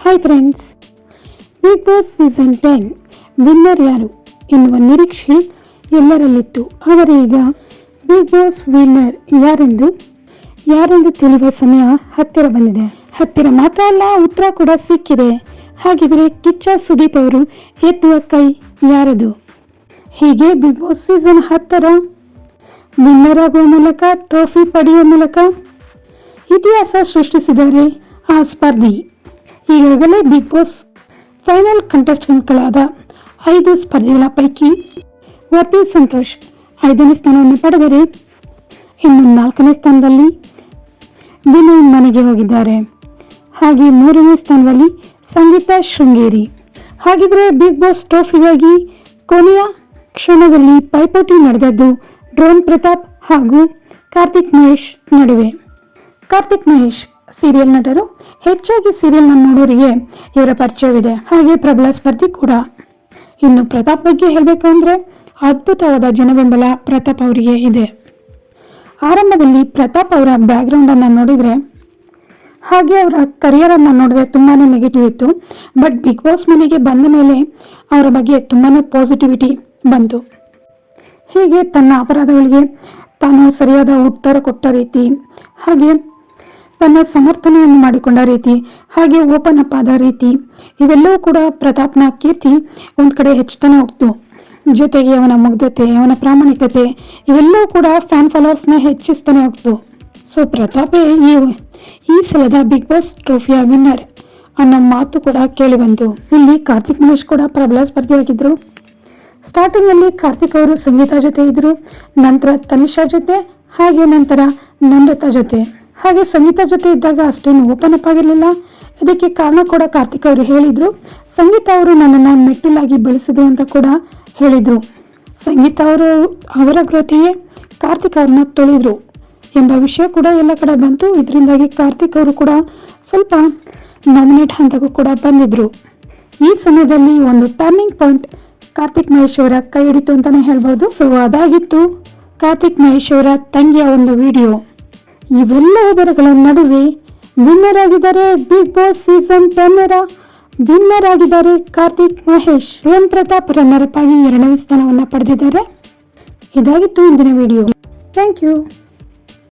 Hi friends Bigg Boss season ten winner ಯಾರು ಎನ್ನುವ ನಿರೀಕ್ಷೆ ಎಲ್ಲರಲ್ಲಿತ್ತು. ಆದರೆ ಈಗ ಬಿಗ್ ಬಾಸ್ ವಿನ್ನರ್ ಯಾರೆಂದು ಯಾರೆಂದು ತಿಳಿಯುವ ಸಮಯ ಹತ್ತಿರ ಬಂದಿದೆ. ಹತ್ತಿರ ಮಾತ್ರ ಅಲ್ಲ, ಉತ್ತರ ಕೂಡ ಸಿಕ್ಕಿದೆ. ಹಾಗಿದ್ರೆ ಕಿಚ್ಚ ಸುದೀಪ್ ಅವರು ಎತ್ತುವ ಕೈ ಯಾರದು? ಹೀಗೆ ಬಿಗ್ ಬಾಸ್ ಸೀಸನ್ ಹತ್ತರ ವಿನ್ನರ್ ಆಗುವ ಮೂಲಕ ಟ್ರೋಫಿ ಪಡೆಯುವ ಮೂಲಕ ಇತಿಹಾಸ ಸೃಷ್ಟಿಸಿದ್ದಾರೆ ಆ ಸ್ಪರ್ಧಿ. ಈಗಾಗಲೇ ಬಿಗ್ ಬಾಸ್ ಫೈನಲ್ ಕಂಟೆಸ್ಟೆಂಟ್ಗಳಾದ ಐದು ಸ್ಪರ್ಧೆಗಳ ಪೈಕಿ ವರ್ತಿ ಸಂತೋಷ್ ಐದನೇ ಸ್ಥಾನವನ್ನು ಪಡೆದರೆ ಇನ್ನು ನಾಲ್ಕನೇ ಸ್ಥಾನದಲ್ಲಿ ವಿನಯ್ ಮನೆಗೆ ಹೋಗಿದ್ದಾರೆ. ಹಾಗೆ ಮೂರನೇ ಸ್ಥಾನದಲ್ಲಿ ಸಂಗೀತ ಶೃಂಗೇರಿ. ಹಾಗಿದ್ರೆ ಬಿಗ್ ಬಾಸ್ ಟ್ರೋಫಿಗಾಗಿ ಕೊನೆಯ ಕ್ಷಣದಲ್ಲಿ ಪೈಪೋಟಿ ನಡೆದದ್ದು ಡ್ರೋನ್ ಪ್ರತಾಪ್ ಹಾಗೂ ಕಾರ್ತಿಕ್ ಮಹೇಶ್ ನಡುವೆ. ಕಾರ್ತಿಕ್ ಮಹೇಶ್ ಸೀರಿಯಲ್ ನಟರು, ಹೆಚ್ಚಾಗಿ ಸೀರಿಯಲ್ನ ನೋಡೋರಿಗೆ ಇವರ ಪರಿಚಯವಿದೆ. ಹಾಗೆ ಪ್ರಬಲ ಸ್ಪರ್ಧಿ ಕೂಡ. ಇನ್ನು ಪ್ರತಾಪ್ ಬಗ್ಗೆ ಹೇಳಬೇಕು ಅಂದರೆ ಅದ್ಭುತವಾದ ಜನಬೆಂಬಲ ಪ್ರತಾಪ್ ಅವರಿಗೆ ಇದೆ. ಆರಂಭದಲ್ಲಿ ಪ್ರತಾಪ್ ಅವರ ಬ್ಯಾಕ್ಗ್ರೌಂಡನ್ನು ನೋಡಿದರೆ, ಹಾಗೆ ಅವರ ಕರಿಯರನ್ನು ನೋಡಿದ್ರೆ ತುಂಬಾ ನೆಗೆಟಿವ್ ಇತ್ತು. ಬಟ್ ಬಿಗ್ ಬಾಸ್ ಮನೆಗೆ ಬಂದ ಮೇಲೆ ಅವರ ಬಗ್ಗೆ ತುಂಬಾ ಪಾಸಿಟಿವಿಟಿ ಬಂತು. ಹೀಗೆ ತನ್ನ ಅಪರಾಧಗಳಿಗೆ ತಾನು ಸರಿಯಾದ ಉತ್ತರ ಕೊಟ್ಟ ರೀತಿ, ಹಾಗೆ ತನ್ನ ಸಮರ್ಥನೆಯನ್ನು ಮಾಡಿಕೊಂಡ ರೀತಿ, ಹಾಗೆ ಓಪನ್ ಅಪ್ ಆದ ರೀತಿ. ಇವೆಲ್ಲವೂ ಕೂಡ ಪ್ರತಾಪ್ನ ಕೀರ್ತಿ ಒಂದು ಕಡೆ ಹೆಚ್ಚುತ್ತಾನೆ ಹೋಗ್ತು. ಜೊತೆಗೆ ಅವನ ಮುಗ್ಧತೆ ಅವನ ಪ್ರಾಮಾಣಿಕತೆ, ಇವೆಲ್ಲವೂ ಕೂಡ ಫ್ಯಾನ್ ಫಾಲೋವರ್ಸ್ನ ಹೆಚ್ಚಿಸ್ತಾನೆ ಹೋಗ್ತು. ಸೊ ಪ್ರತಾಪೇ ಈ ಈ ಸಲದ ಬಿಗ್ ಬಾಸ್ ಟ್ರೋಫಿಯ ವಿನ್ನರ್ ಅನ್ನೋ ಮಾತು ಕೂಡ ಕೇಳಿ ಬಂತು. ಇಲ್ಲಿ ಕಾರ್ತಿಕ್ ಮಹೇಶ್ ಕೂಡ ಪ್ರಬಲ ಸ್ಪರ್ಧಿಯಾಗಿದ್ದರು ಸ್ಟಾರ್ಟಿಂಗ್ ಅಲ್ಲಿ ಕಾರ್ತಿಕ್ ಅವರು ಸಂಗೀತ ಜೊತೆ ಇದ್ದರು ನಂತರ ತನಿಷಾ ಜೊತೆ, ಹಾಗೆ ನಂತರ ನಮ್ರತಾ ಜೊತೆ. ಹಾಗೆ ಸಂಗೀತ ಜೊತೆ ಇದ್ದಾಗ ಅಷ್ಟೇನು ಓಪನ್ ಅಪ್ ಆಗಿರಲಿಲ್ಲ. ಇದಕ್ಕೆ ಕಾರಣ ಕೂಡ ಕಾರ್ತಿಕ್ ಅವರು ಹೇಳಿದರು. ಸಂಗೀತ ಅವರು ನನ್ನನ್ನು ಮೆಟ್ಟಿಲಾಗಿ ಬೆಳೆಸಿದ್ರು ಅಂತ ಕೂಡ ಹೇಳಿದರು. ಸಂಗೀತ ಅವರು ಅವರ ಗ್ರೋತಿಗೆ ಕಾರ್ತಿಕ್ ಅವ್ರನ್ನ ತೊಳೆದ್ರು ಎಂಬ ವಿಷಯ ಕೂಡ ಎಲ್ಲ ಕಡೆ ಬಂತು. ಇದರಿಂದಾಗಿ ಕಾರ್ತಿಕ್ ಅವರು ಕೂಡ ಸ್ವಲ್ಪ ನಾಮಿನೇಟ್ ಹಂತಕ್ಕೂ ಕೂಡ ಬಂದಿದ್ರು. ಈ ಸಮಯದಲ್ಲಿ ಒಂದು ಟರ್ನಿಂಗ್ ಪಾಯಿಂಟ್ ಕಾರ್ತಿಕ್ ಮಹೇಶ್ ಅವರ ಕೈ ಹಿಡಿತು ಅಂತಾನೆ ಹೇಳ್ಬೋದು. ಸೊ ಅದಾಗಿತ್ತು ಕಾರ್ತಿಕ್ ಮಹೇಶ್ ಅವರ ತಂಗಿಯ ಒಂದು ವಿಡಿಯೋ ಇವೆಲ್ಲವುದರಗಳ ನಡುವೆ ವಿನ್ನರ್ ಆಗಿದ್ದಾರೆ ಬಿಗ್ ಬಾಸ್ ಸೀಸನ್ ಟೆನ್ನರ. ವಿನ್ನರ್ ಆಗಿದ್ದಾರೆ ಕಾರ್ತಿಕ್ ಮಹೇಶ್. ಪ್ರೇಮ್ ಪ್ರತಾಪ್ ರನ್ನರ್ ಅಪ್ ಎರಡನೇ ಸ್ಥಾನವನ್ನು ಪಡೆದಿದ್ದಾರೆ. ಇದಾಗಿತ್ತು ಇಂದಿನ ವಿಡಿಯೋ. Thank you.